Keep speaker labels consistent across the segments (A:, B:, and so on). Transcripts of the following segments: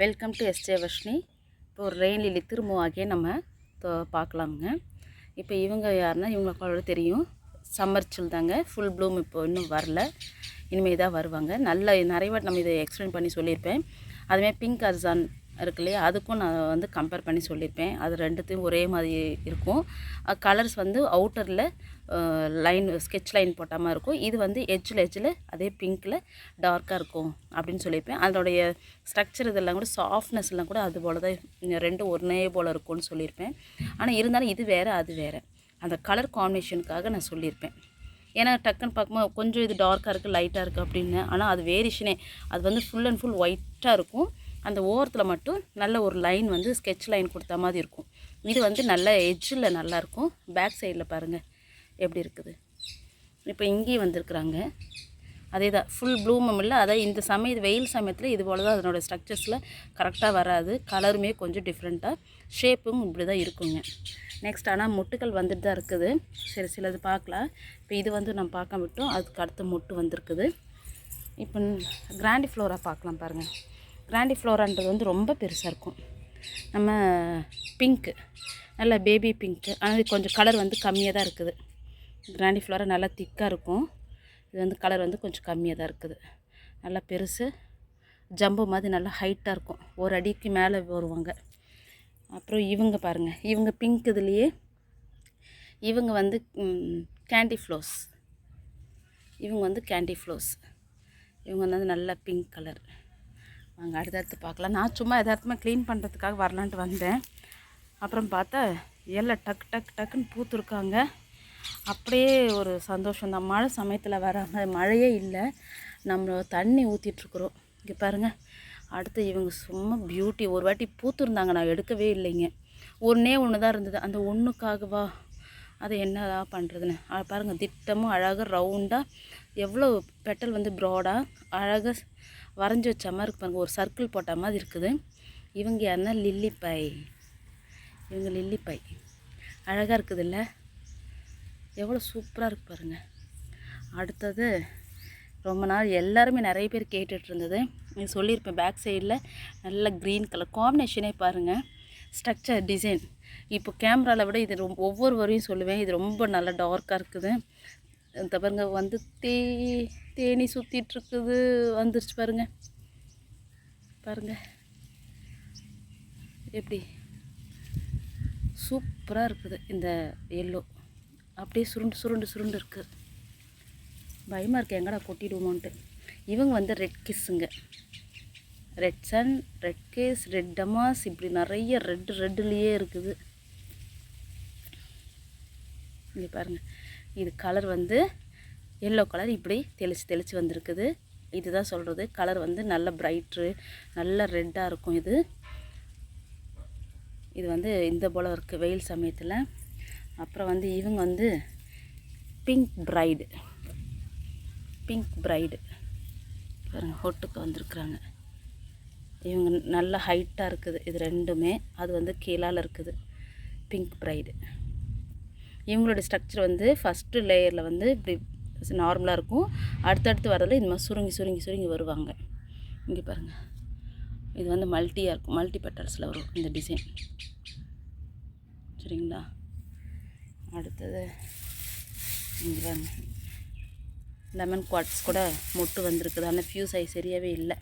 A: Welcome to SJ Varshini இப்போ ஒரு rain lily திரும்ப நம்ம பார்க்கலாமுங்க. இப்போ இவங்க யாருன்னா இவங்களுக்கு தெரியும். சம்மர் சில் தாங்க. ஃபுல் ப்ளூம் இப்போ இன்னும் வரல. இனிமேல் தான் வருவாங்க. நல்ல நிறைய வாட்டி நம்ம இதை எக்ஸ்பிளைன் பண்ணி சொல்லியிருப்பேன். அதுமாதிரி பிங்க் அர்சான் இருக்கு இல்லையா? அதுக்கும் நான் வந்து கம்பேர் பண்ணி சொல்லியிருப்பேன் அது ரெண்டுத்தையும் ஒரே மாதிரி இருக்கும். கலர்ஸ் வந்து அவுட்டரில் லைன் ஸ்கெட்ச் லைன் போட்ட மாதிரி இருக்கும். இது வந்து எஜ்ஜில் எஜ்ஜில் அதே பிங்க்கில் டார்க்காக இருக்கும் அப்படின்னு சொல்லியிருப்பேன் அதோடைய ஸ்ட்ரக்சர் இதெல்லாம் கூட சாஃப்ட்னஸ் எல்லாம் கூட அது போல் தான் ரெண்டு ரெண்டும் ஒன்றே போல் இருக்கும்னு சொல்லியிருப்பேன். ஆனால் இருந்தாலும் இது வேறு அது வேறு. அந்த கலர் காம்பினேஷனுக்காக நான் சொல்லியிருப்பேன். ஏன்னா டக்குன்னு பார்க்கும்போது கொஞ்சம் இது டார்க்காக இருக்குது லைட்டாக இருக்குது அப்படின்னு. ஆனால் அது வேரியேஷனே அது வந்து ஃபுல் அண்ட் ஃபுல் ஒயிட்டாக இருக்கும். அந்த ஓரத்தில் மட்டும் நல்ல ஒரு லைன் வந்து ஸ்கெட்ச் லைன் கொடுத்த மாதிரி இருக்கும். இது வந்து நல்ல எட்ஜில் நல்லாயிருக்கும் பேக் சைடில் பாருங்கள் எப்படி இருக்குது? இப்போ இங்கேயும் வந்திருக்குறாங்க. அதே தான் ஃபுல் ப்ளூமும் இல்லை. அதான் இந்த சமய வெயில் சமயத்தில் இது போல் தான் அதனோட ஸ்ட்ரக்சர்ஸில் கரெக்டாக வராது. கலருமே கொஞ்சம் டிஃப்ரெண்ட்டாக ஷேப்பும் இப்படி தான் இருக்குங்க. நெக்ஸ்ட் ஆனால் முட்டுகள் வந்துட்டு தான் இருக்குது. சரி சிலது பார்க்கலாம். இப்போ இது வந்து நம்ம பார்க்க விட்டோம் அதுக்கு அடுத்த முட்டு வந்திருக்குது. இப்போ கிராண்டி ஃப்ளோராக பார்க்கலாம் பாருங்கள் கிராண்டி ஃப்ளோரான்றது வந்து ரொம்ப பெருசாக இருக்கும். நம்ம பிங்க்கு நல்ல பேபி பிங்க்கு ஆனால் கொஞ்சம் கலர் வந்து கம்மியாக தான் இருக்குது. கிராண்டி ஃப்ளோரா நல்லா திக்காக இருக்கும். இது வந்து கலர் வந்து கொஞ்சம் கம்மியாக தான் இருக்குது. நல்லா பெருசு ஜம்பு மாதிரி நல்லா ஹைட்டாக இருக்கும். ஒரு அடிக்கு மேலே வருவாங்க. அப்புறம் இவங்க பாருங்கள் இவங்க பிங்க் இதுலேயே இவங்க வந்து கேண்டி ஃப்ளோஸ் இவங்க வந்து கேண்டி ஃப்ளோஸ் இவங்க வந்து நல்லா பிங்க் கலர் வாங்க அடுத்தடுத்து பார்க்கலாம். நான் சும்மா எதார்த்தமாக க்ளீன் பண்ணுறதுக்காக வரலான்ட்டு வந்தேன். அப்புறம் பார்த்தா எல்லாம் டக் டக் டக்குன்னு பூத்துருக்காங்க. அப்படியே ஒரு சந்தோஷம் தான். மழை சமயத்தில் வராங்க மழையே இல்லை. நம்ம தண்ணி ஊற்றிட்டுருக்குறோம் இங்கே பாருங்கள் அடுத்து இவங்க சும்மா பியூட்டி ஒரு வாட்டி பூத்துருந்தாங்க. நான் எடுக்கவே இல்லைங்க. ஒன்றே ஒன்று தான் இருந்தது. அந்த ஒன்றுக்காகவா அது என்னடா பண்ணுறதுன்னு பாருங்கள் திட்டமும் அழகாக ரவுண்டாக எவ்வளோ பெட்டல் வந்து ப்ராடாக அழகாக வரைஞ்சி வச்ச மாதிரி இருக்கு பாருங்கள் ஒரு சர்க்கிள் போட்ட மாதிரி இருக்குது. இவங்க யாருன்னா லில்லி பை இவங்க லில்லி பை அழகாக இருக்குதுல்ல? எவ்வளோ சூப்பராக இருக்கு பாருங்கள் அடுத்தது ரொம்ப நாள் எல்லாருமே நிறைய பேர் கேட்டுட்டு இருந்தது. இது சொல்லியிருப்பேன் பேக் சைடில் நல்ல க்ரீன் கலர் காம்பினேஷனே பாருங்கள் ஸ்ட்ரக்சர் டிசைன் இப்போ கேமராவில் விட இது ரொம்ப ஒவ்வொரு வரையும் சொல்லுவேன். இது ரொம்ப நல்லா டார்க்காக இருக்குது. இந்த பாருங்க வந்து தே தேனி சுற்றிட்டு இருக்குது வந்துருச்சு பாருங்க. பாருங்க. எப்படி? சூப்பராக இருக்குது இந்த எல்லோ. அப்படியே சுருண்டு சுருண்டு சுருண்டு இருக்குது பயமாக இருக்குது எங்கடா கொட்டிடுவோமான்ட்டு. இவங்க வந்து red கிஸ்ஸுங்க red sun red case red damask இப்படி நிறைய ரெட் ரெட்டுலேயே இருக்குது. இங்கே பாருங்கள் இது கலர் வந்து எல்லோ கலர் இப்படி தெளித்து தெளித்து வந்திருக்குது. இதுதான் சொல்கிறது கலர் வந்து நல்ல பிரைட்ரு நல்ல ரெட்டாக இருக்கும் இது. இது வந்து இந்த போல் இருக்குது வெயில் சமயத்தில். அப்புறம் வந்து இவங்க வந்து பிங்க் பிரைடு பிங்க் ப்ரைடு பாருங்கள் ஹொட்டுக்கு வந்திருக்குறாங்க. இவங்க நல்ல ஹைட்டாக இருக்குது. இது ரெண்டுமே. அது வந்து கீழால் இருக்குது. பிங்க் பிரைடு இவங்களோட ஸ்ட்ரக்சர் வந்து ஃபஸ்ட்டு லேயரில் வந்து இப்படி நார்மலாக இருக்கும். அடுத்தடுத்து வரதில் இந்த மாதிரி சுருங்கி சுருங்கி சுருங்கி வருவாங்க. இங்கே பாருங்கள் இது வந்து மல்ட்டியாக இருக்கும். மல்டி பெட்டல்ஸில் வரும் இந்த டிசைன் சரிங்களா? அடுத்தது இங்கே பாருங்க. லெமன் குவாட்ஸ் கூட மொட்டு வந்திருக்குது. ஆனால் ஃபியூ சைஸ் சரியாகவே இல்லை.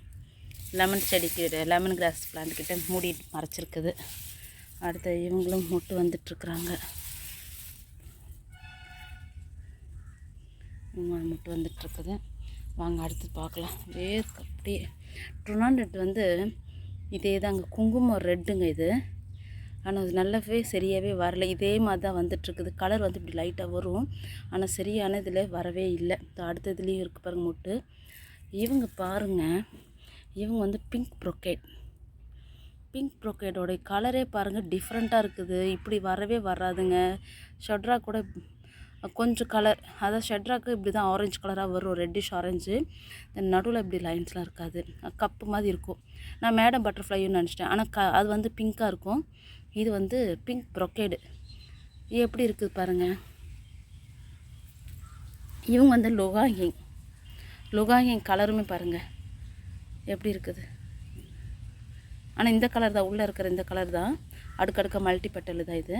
A: லெமன் செடிக்கு லெமன் கிராஸ் பிளான்ட் கிட்ட மூடி மறைச்சிருக்குது. அடுத்து இவங்களும் மொட்டு வந்துட்டுருக்குறாங்க மொட்டு வந்துட்டுருக்குது வாங்க அடுத்து பார்க்கலாம். வேர்க்கு அப்படியே ட்ருனாண்டட் வந்து இதே தாங்க குங்குமம் ரெட்டுங்க இது. ஆனால் அது நல்லாவே சரியாகவே வரல. இதே மாதிரி தான் வந்துட்டுருக்குது கலர் வந்து இப்படி லைட்டாக வரும். ஆனால் சரியான இதில் வரவே இல்லை. இந்த அடுத்த இதுலேயும் இருக்குது பாருங்க மொட்டு. இவங்க பாருங்கள் இவங்க வந்து பிங்க் ப்ரொக்கேட் பிங்க் ப்ரொக்கேடோடைய கலரே பாருங்கள் டிஃப்ரெண்ட்டாக இருக்குது. இப்படி வரவே வராதுங்க. ஷட்ரா கூட கொஞ்சம் கலர் அதாவது ஷெட்ராக்கு இப்படி தான் ஆரஞ்சு கலராக வரும். ரெட்டிஷ் ஆரஞ்சு நடுவில் இப்படி லைன்ஸ்லாம் இருக்காது. கப்பு மாதிரி இருக்கும். நான் மேடம் பட்டர்ஃப்ளையும் நினச்சிட்டேன். ஆனால் க அது வந்து பிங்க்காக இருக்கும். இது வந்து பிங்க் ப்ரொக்கேடு எப்படி இருக்குது பாருங்கள் இவங்க வந்து லொகாஹிங் லொகாஹிங் கலருமே பாருங்கள் எப்படி இருக்குது? ஆனால் இந்த கலர் தான். உள்ளே இருக்கிற இந்த கலர் தான். அடுக்கடுக்க மல்டி பெட்டல் தான் இது.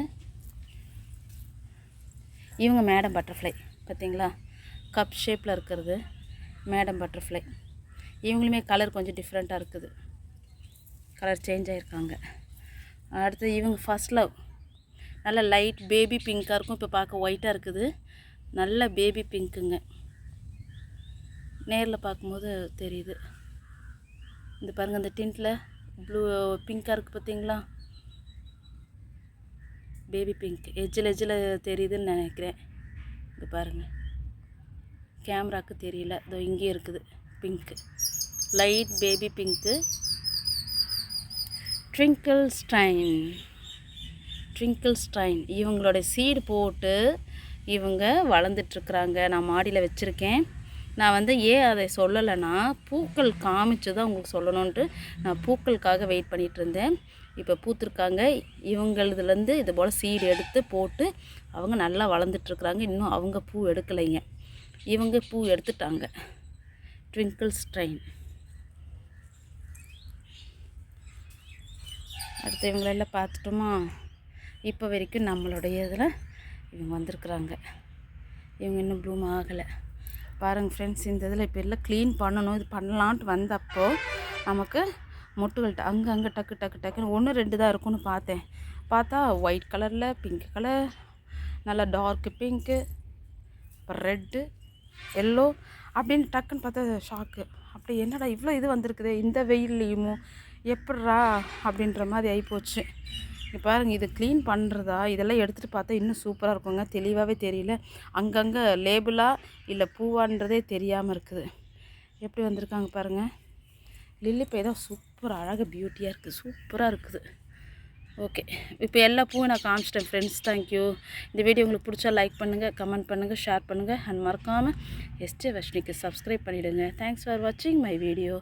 A: இவங்க மேடம் பட்டர்ஃப்ளை பார்த்தீங்களா? கப் ஷேப்பில் இருக்கிறது மேடம் பட்டர்ஃப்ளை. இவங்களுமே கலர் கொஞ்சம் டிஃப்ரெண்ட்டாக இருக்குது. கலர் சேஞ்ச் ஆகிருக்காங்க அடுத்து இவங்க ஃபர்ஸ்ட் லவ் நல்ல லைட் பேபி பிங்க்காக இருக்கும். இப்போ பார்க்க ஒயிட்டாக இருக்குது. நல்ல பேபி பிங்க்குங்க நேரில் பார்க்கும்போது தெரியுது. இந்த பாருங்கள் இந்த டின்ட்டில் ப்ளூ பிங்க்காக இருக்குது பார்த்தீங்களா? Baby pink. எஜ்ஜில் எஜ்ஜில் தெரியுதுன்னு நினைக்கிறேன். இங்கே பாருங்கள் கேமராக்கு தெரியல. இதோ இங்கே இருக்குது. Pink light baby pink. Twinkle stain. Twinkle stain. இவங்களோட சீடு போட்டு இவங்க வளர்ந்துட்டுருக்குறாங்க. நான் மாடியில் வச்சுருக்கேன். நான் வந்து ஏன் அதை சொல்லலைன்னா பூக்கள் காமிச்சு தான் உங்களுக்கு சொல்லணுன்ட்டு நான் பூக்களுக்காக வெயிட் பண்ணிகிட்டு இருந்தேன் இப்போ பூத்துருக்காங்க. இவங்களதுலேருந்து இது போல் சீடு எடுத்து போட்டு அவங்க நல்லா வளர்ந்துட்டுருக்குறாங்க இன்னும் அவங்க பூ எடுக்கலைங்க. இவங்க பூ எடுத்துட்டாங்க. ட்விங்கிள் ஸ்ட்ரைன் அடுத்து இவங்களெல்லாம் பார்த்துட்டோமா? இப்போ வரைக்கும் நம்மளுடைய இதில் இவங்க வந்திருக்குறாங்க. இவங்க இன்னும் ப்ளூம் ஆகலை. பாருங்கள் ஃப்ரெண்ட்ஸ் இந்த இதில் இப்போ எல்லாம் க்ளீன் பண்ணணும். இது பண்ணலான்ட்டு வந்தப்போ நமக்கு மொட்டுகள்கிட்ட அங்கே அங்கே டக்கு டக்கு டக்குன்னு ஒன்று ரெண்டு தான் இருக்கும்னு பார்த்தேன். பார்த்தா ஒயிட் கலரில் பிங்க் கலர் நல்லா டார்க்கு பிங்க்கு அப்புறம் ரெட்டு எல்லோ அப்படின்னு டக்குன்னு பார்த்தா ஷாக்கு அப்படி என்னடா இவ்வளோ இது வந்திருக்குது இந்த வெயில்லையுமோ எப்பட்றா அப்படின்ற மாதிரி ஆகிப்போச்சு இப்போ பாருங்க இது க்ளீன் பண்ணுறதா இதெல்லாம் எடுத்துகிட்டு பார்த்தா இன்னும் சூப்பராக இருக்குங்க. தெளிவாகவே தெரியல. அங்கங்கே லேபிளாக இல்லை பூவான்றதே தெரியாமல் இருக்குது. எப்படி வந்திருக்காங்க பாருங்கள் லில்லி பை தான் சூப்பர் அழகாக பியூட்டியாக இருக்குது சூப்பராக இருக்குது. ஓகே இப்போ எல்லா பூவும் நான் காமிச்சிட்டேன் ஃப்ரெண்ட்ஸ் தேங்க்யூ இந்த வீடியோ உங்களுக்கு பிடிச்சா லைக் பண்ணுங்கள் கமெண்ட் பண்ணுங்கள் ஷேர் பண்ணுங்கள் அண்ட் மறக்காமல் எஸ்டே வஷ்ணிக்கு சப்ஸ்கிரைப் பண்ணிவிடுங்க தேங்க்ஸ் ஃபார் வாட்சிங் மை வீடியோ